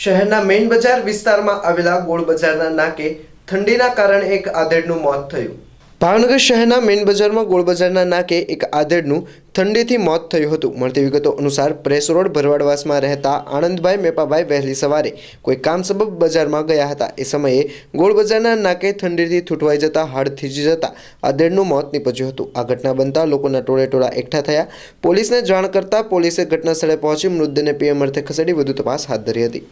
શહેરના મેઇન બજાર વિસ્તારમાં આવેલા ગોળ બજારના નાકે ઠંડીના કારણે એક આધેડનું મોત થયું. ભાવનગર શહેરના મેઇન બજારમાં ગોળ બજારના નાકે એક આધેડનું ઠંડીથી મોત થયું હતું. મળતી વિગતો અનુસાર પ્રેસ રોડ ભરવાડવાસમાં રહેતા આનંદભાઈ મેપાભાઈ વહેલી સવારે કોઈ કામ સબબ બજારમાં ગયા હતા. એ સમયે ગોળ બજારના નાકે ઠંડીથી થૂંટવાઈ જતા, હાડ થીજી જતા આધેડનું મોત નીપજ્યું હતું. આ ઘટના બનતા લોકોના ટોળે ટોળા એકઠા થયા. પોલીસને જાણ કરતા પોલીસે ઘટના સ્થળે પહોંચી મૃતદેહને પીએમ અર્થે ખસેડી વધુ તપાસ હાથ ધરી હતી.